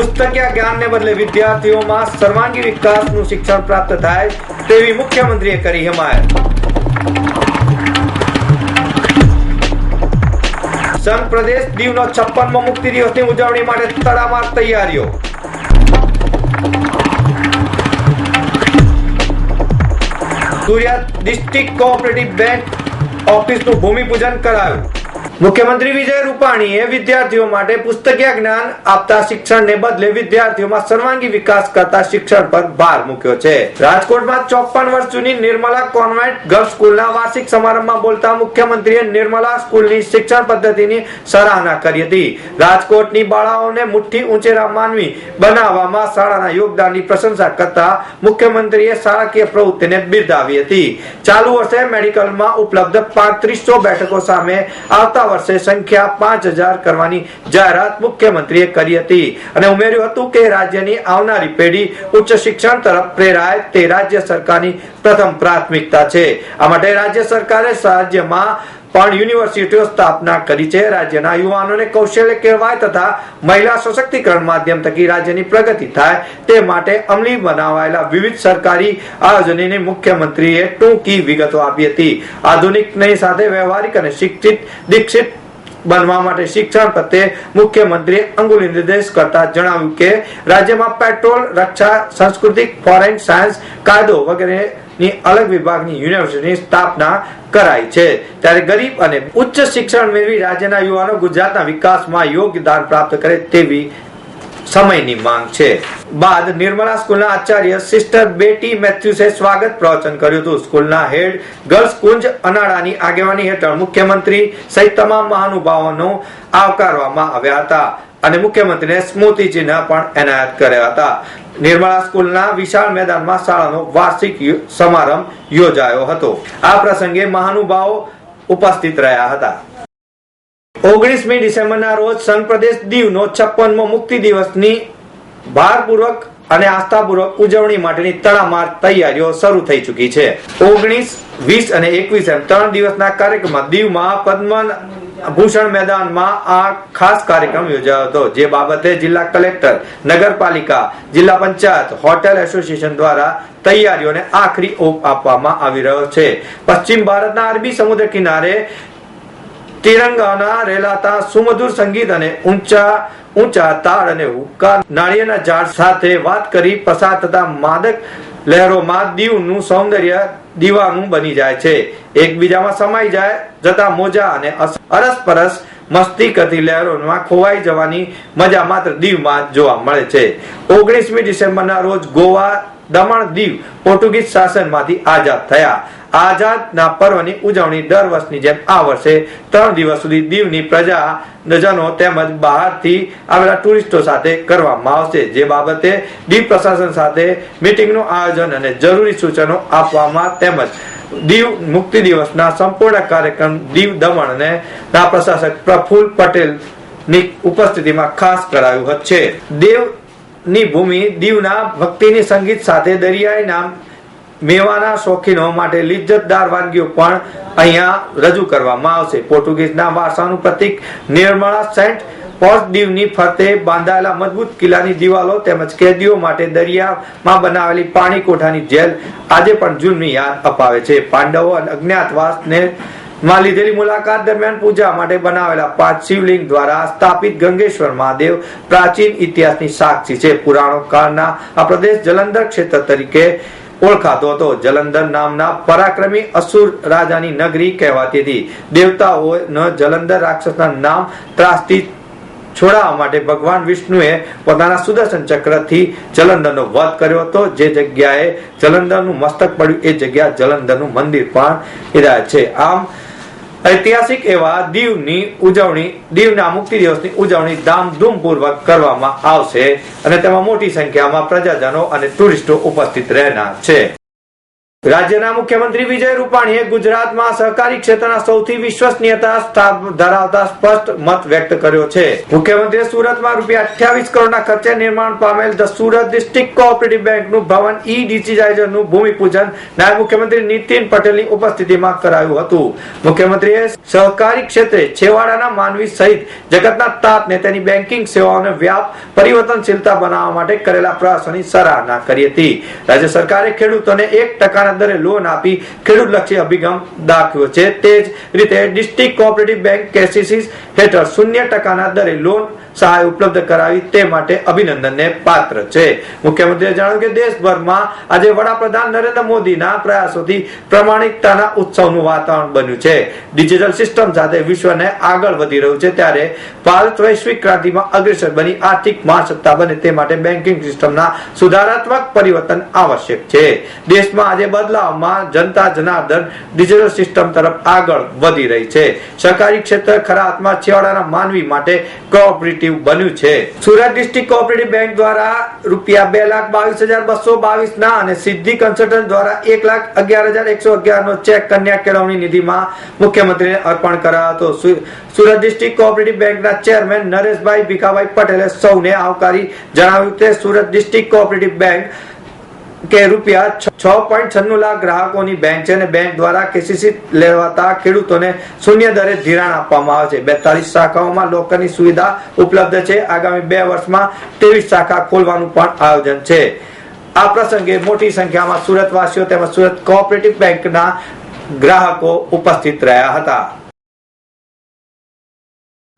પુસ્તકીય જ્ઞાનને બદલે વિદ્યાર્થીઓમાં સર્વાંગી વિકાસનું શિક્ષણ પ્રાપ્ત થાય તેવી મુખ્યમંત્રીએ કરી હિમાયત. સંઘ પ્રદેશ દીવનો છપ્પનમો મુક્તિ દિવસની ઉજવણી માટે તડામાર તૈયારીઓ. સુરત ડિસ્ટ્રિક્ટ કોઓપરેટિવ બેંક ઓફિસનું ભૂમિપૂજન કરાયું. મુખ્યમંત્રી વિજય રૂપાણીએ વિદ્યાર્થીઓ માટે પુસ્તકીય જ્ઞાન આપતા શિક્ષણને બદલે વિદ્યાર્થીઓમાં સર્વાંગી વિકાસ કરતા શિક્ષણ પર ભાર મૂક્યો છે. રાજકોટમાં ચોપન વર્ષ જૂની નિર્મલા કોન્વેન્ટ ગર્લ્સ સ્કૂલના વાર્ષિક સમારંભમાં બોલતા મુખ્યમંત્રીએ નિર્મલા સ્કૂલની શિક્ષણ પદ્ધતિની સરાહના કરી હતી. રાજકોટની બાળાઓને મુઠ્ઠી ઉંચેરા માનવી બનાવવામાં શાળાના યોગદાનની પ્રશંસા કરતા મુખ્યમંત્રીએ શાળાકીય પ્રવૃત્તિને બિરદાવી હતી. ચાલુ વર્ષે મેડિકલમાં ઉપલબ્ધ પાંત્રીસો બેઠકો સામે આવતા વર્ષે સંખ્યા પાંચ હજાર કરવાની જાહેરાત મુખ્યમંત્રીએ કરી હતી. અને ઉમેર્યું હતું કે રાજ્યની આવનારી પેઢી ઉચ્ચ શિક્ષણ તરફ પ્રેરાય તે રાજ્ય સરકારની પ્રથમ પ્રાથમિકતા છે. આ માટે રાજ્ય સરકારે રાજ્યમાં પણ યુનિવર્સિટીઓ સ્થાપના કરી છે. રાજ્યના યુવાનોને કૌશલ્ય કેળવાય તથા મહિલા સશક્તિકરણ માધ્યમ થકી રાજ્યની પ્રગતિ થાય તે માટે અમલી બનાવાયેલા વિવિધ સરકારી આયોજનોને મુખ્યમંત્રીએ ટૂંકી વિગતો આપી હતી. આધુનિકની સાથે વ્યવહારિક અને શિક્ષિત, દીક્ષિત બનવા માટે શિક્ષણ પ્રત્યે મુખ્યમંત્રીએ અંગુલી નિર્દેશ કરતા જણાવ્યું કે રાજ્યમાં પેટ્રોલ, રક્ષા, સાંસ્કૃતિક, ફોરેન સાયન્સ, કાયદો વગેરેની અલગ વિભાગની યુનિવર્સિટીની સ્થાપના કરાઈ છે. ત્યારે ગરીબ અને ઉચ્ચ શિક્ષણ મેળવી રાજ્યના યુવાનો ગુજરાતના વિકાસમાં યોગદાન પ્રાપ્ત કરે તેવી સમયની માંગ છે. બાદ નિર્મલા સ્કૂલના આચાર્ય સિસ્ટર બેટી મેથ્યુસે સ્વાગત પ્રવચન કર્યું હતું. સ્કૂલના હેડ ગર્લ્સ કુંજ અનાળાની આગેવાની હેઠળ મુખ્યમંત્રી સહિત તમામ મહાનુભાવોનો આવકારવામાં આવ્યા હતા. અને મુખ્યમંત્રીને સ્મૃતિ પણ એનાયત કર્યા હતા. નિર્મળા સ્કૂલના વિશાળ મેદાનમાં શાળાનો વાર્ષિક સમારંભ યોજાયો હતો. આ પ્રસંગે મહાનુભાવો ઉપસ્થિત રહ્યા હતા. ઓગણીસમી ડિસેમ્બરના રોજ સંઘ પ્રદેશ દીવનો છપ્પનમો મુક્તિ દિવસની ભારપૂર્વક અને આસ્થાપૂર્વક ઉજવણી માટેની તડામાર તૈયારીઓ શરૂ થઈ ચૂકી છે. ઓગણીસ, વીસ અને એકવીસ એમ ત્રણ દિવસના કાર્યક્રમમાં દીવમાં પદ્મન ભૂષણ મેદાનમાં આ ખાસ કાર્યક્રમ યોજાયો હતો. જે બાબતે જિલ્લા કલેક્ટર, નગરપાલિકા, જિલ્લા પંચાયત, હોટેલ એસોસિએશન દ્વારા તૈયારીઓને આખરી ઓપ આપવામાં આવી રહ્યો છે. પશ્ચિમ ભારતના અરબી સમુદ્ર કિનારે તિરંગાના રેલાતા સુમધુર સંગીત અને ઊંચા ઊંચા તાળ અને હુક્કા નાળિયેરના ઝાડ સાથે વાત કરી પસાર થતા માદક લહેરોમાં દીવનું સૌંદર્ય દીવાનું બની જાય છે. એકબીજામાં સમાઈ જાય, જતા મોજા અને અરસપરસ મસ્તી કરતી લહેરોમાં ખોવાઈ જવાની મજા માત્ર દીવમાં જોવા મળે છે. ઓગણીસમી ડિસેમ્બરના રોજ ગોવા દમણ દીવ પોર્ટુગીઝ શાસનમાંથી આઝાદ થયા. આઝાદના પર્વની ઉજવણી દર વર્ષની જેમ આ વર્ષે ત્રણ દિવસ સુધી દીવની પ્રજા જનો તેમજ બહારથી આવેલા ટુરિસ્ટો સાથે કરવામાં આવશે. જે બાબતે દીવ પ્રશાસન સાથે મીટિંગનું આયોજન અને જરૂરી સૂચનો આપવામાં તેમજ દીવ મુક્તિ દિવસના સંપૂર્ણ કાર્યક્રમ દીવ દમણ અને ના પ્રશાસક પ્રફુલ્લ પટેલની ઉપસ્થિતિમાં ખાસ કરાયું છે. દેવની ભૂમિ દીવના ભક્તિની સંગીત સાથે દરિયાઈ નામ મેવાના શોખીનો માટે લિજ્જતદાર વાનગીઓ પણ અહીંયા રજૂ કરવામાં આવશે. પોર્ટુગીઝના વારસાનું પ્રતીક નિર્મળા સેન્ટ પોર્ટ દીવની ફરતે બાંધાયેલા મજબૂત કિલ્લાની દિવાલો તેમજ કેદીઓ માટે દરિયામાં બનાવેલી પાણી કોઠાની જેલ આજે પણ જૂનની યાદ અપાવે છે. પાંડવો અને અજ્ઞાતવાસને માં લીધેલી મુલાકાત દરમિયાન પૂજા માટે બનાવેલા પાંચ શિવલિંગ દ્વારા સ્થાપિત ગંગેશ્વર મહાદેવ પ્રાચીન ઇતિહાસની સાક્ષી છે. પુરાણો કાળના આ પ્રદેશ જલંધર ક્ષેત્ર તરીકે ઓળખાતો હતો. જલંધર નામના પરાક્રમી અસુર રાજાની નગરી કહેવાતી હતી. દેવતાઓ જલંધર રાક્ષસના નામ ત્રાસથી છોડાવવા માટે ભગવાન વિષ્ણુએ પોતાના સુદર્શન ચક્રથી જલંધરનો વધ કર્યો હતો. જે જગ્યાએ જલંધરનું મસ્તક પડ્યું એ જગ્યા જલંધરનું મંદિર પણ છે. આમ ઐતિહાસિક એવા દીવની ઉજવણી, દીવના મુક્તિ દિવસની ઉજવણી ધામધૂમપૂર્વક કરવામાં આવશે અને તેમાં મોટી સંખ્યામાં પ્રજાજનો અને ટુરિસ્ટો ઉપસ્થિત રહેનાર છે. રાજ્યના મુખ્યમંત્રી વિજય રૂપાણીએ ગુજરાતમાં સહકારી ક્ષેત્રના સૌથી વિશ્વસનીયતા ધરાવતા સ્પષ્ટ મત વ્યક્ત કર્યો છે. મુખ્યમંત્રીએ સુરતમાં રૂપિયા અઠ્યાવીસ કરોડના ખર્ચે નિર્માણ પામેલ ધ સુરત ડિસ્ટ્રિક્ટ કોઓપરેટિવ બેંકનું ભવન ઈ ડિજિટાઇઝરનું ભૂમિપૂજન નાયબ મુખ્યમંત્રી નીતિન પટેલની ઉપસ્થિતિમાં કરાયું હતું. મુખ્યમંત્રીએ સહકારી ક્ષેત્રે છેવાડાના માનવી સહિત જગતના તાતને તેની બેન્કિંગ સેવાઓને વ્યાપ, પરિવર્તનશીલતા બનાવવા માટે કરેલા પ્રયાસોની સરાહના કરી હતી. રાજ્ય સરકારે ખેડૂતોને એક ટકાના દરે લોન આપી ખેડૂત લક્ષી અભિગમ દાખવ્યો છે. તે જ રીતે ડિસ્ટ્રિક્ટ કોઓપરેટિવ બેંક કેસીસી હેઠળ શૂન્ય ટકાના દરે લોન સહાય ઉપલબ્ધ કરાવી તે માટે અભિનંદનને પાત્ર છે. મુખ્યમંત્રીએ જણાવ્યું કે દેશભરમાં આજે વડાપ્રધાન નરેન્દ્ર મોદીના પ્રયાસોથી પ્રમાણિકતાના ઉત્સવનું વાતાવરણ બન્યું છે. ડિજિટલ સિસ્ટમ સાથે વિશ્વને આગળ વધી રહ્યું છે ત્યારે ભારત વૈશ્વિક ક્રાંતિમાં અગ્રેસર બની આર્થિક મહાસત્તા બને તે માટે બેન્કિંગ સિસ્ટમના સુધારાત્મક પરિવર્તન આવશ્યક છે. દેશમાં આજે બદલાવમાં જનતા જનાર્દન ડિજિટલ સિસ્ટમ તરફ આગળ વધી રહી છે. સહકારી ક્ષેત્ર ખરા હાથમાં છેવાડાના માનવી માટે કોઓપરેટિવ બન્યું છે. સુરત ડિસ્ટ્રિક્ટ કોઓપરેટિવ બેંક દ્વારા રૂપિયા બે લાખ બાવીસ હજાર બસો બાવીસ ના અને સિદ્ધિ કન્સલ્ટન્ટ દ્વારા એક લાખ અગિયાર હજાર એકસો અગિયાર નો ચેક કન્યા કેળવણી નિધિમાં મુખ્યમંત્રીને અર્પણ કરાયો હતો. સુરત ડિસ્ટ્રિક્ટ કોઓપરેટિવ બેંકના ચેરમેન નરેશભાઈ ભીખાભાઈ પટેલે સૌને આવકારી જણાવ્યું કે સુરત ડિસ્ટ્રિક્ટ કોઓપરેટિવ બેંક કે રૂપિયા પોઈન્ટ છન્નું લાખ ગ્રાહકોની બેંક છે અને બેંક દ્વારા કેસીસી લેવાતા ખેડૂતોને શૂન્ય દરે ધિરાણ આપવામાં આવે છે. બેતાલીસ શાખાઓમાં લોકરની સુવિધા ઉપલબ્ધ છે. આગામી બે વર્ષમાં ત્રેવીસ શાખા ખોલવાનું પણ આયોજન છે. આ પ્રસંગે મોટી સંખ્યામાં સુરતવાસીઓ તેમજ સુરત કોઓપરેટિવ બેંકના ગ્રાહકો ઉપસ્થિત રહ્યા હતા.